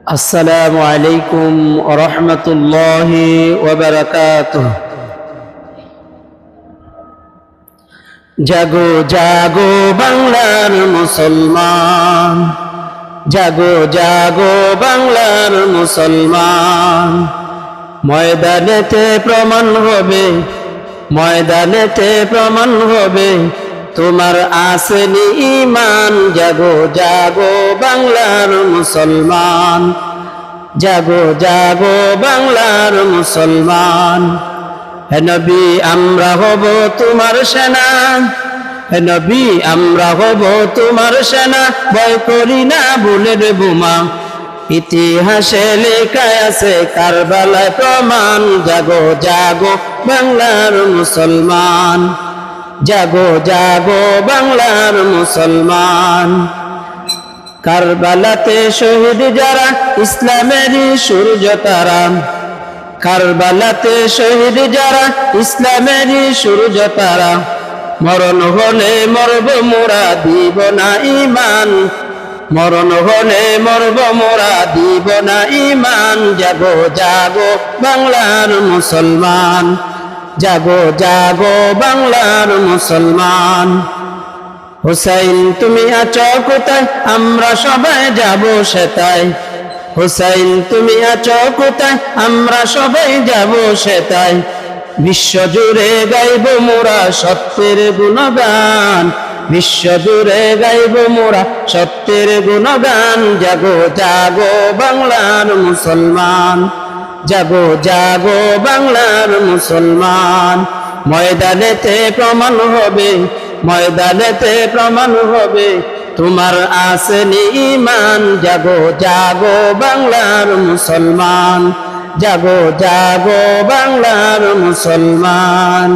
السلام عليكم ورحمة الله وبركاته জাগো জাগো বাংলার মুসলমান জাগো জাগো বাংলার মুসলমান ময়দানেতে প্রমাণ হবে ময়দানেতে প্রমাণ হবে তোমার আসেনি ইমান জাগো জাগো বাংলার মুসলমান। জাগো জাগো বাংলার মুসলমান। হে নবী, আমরা হব তোমার সেনা। হে নবী, আমরা হব তোমার সেনা। ভয় করি না বুলের বোমা। ইতিহাসে লেখায় আছে, কারবালায় প্রমাণ। জাগো জাগো বাংলার মুসলমান। জাগো জাগো বাংলার মুসলমান। কারবালাতে শহীদ যারা, ইসলামেরই সূর্য তারা। কারবালাতে শহীদ যারা, ইসলামেরই সূর্য তারা। মরণ হলে মরব মোরা দিব না ইমান মরণ হলে মরব মোরা দিব না ইমান জাগো জাগো বাংলার মুসলমান। জাগো জাগো বাংলার মুসলমান। হুসাইন, তুমি আছো কোথায়? আমরা সবাই যাব সেতাই হুসাইন, তুমি আছো কোথায়? আমরা সবাই যাব সেতাই বিশ্ব জুড়ে গাইব মোরা সত্যের গুণগান। বিশ্ব জুড়ে গাইব মোরা সত্যের গুণগান। জাগো জাগো বাংলার মুসলমান। জাগো জাগো বাংলার মুসলমান। ময়দানেতে প্রমাণ হবে, ময়দানেতে প্রমাণ হবে। তোমার আসেনি ইমান জাগো জাগো বাংলার মুসলমান। জাগো জাগো বাংলার মুসলমান।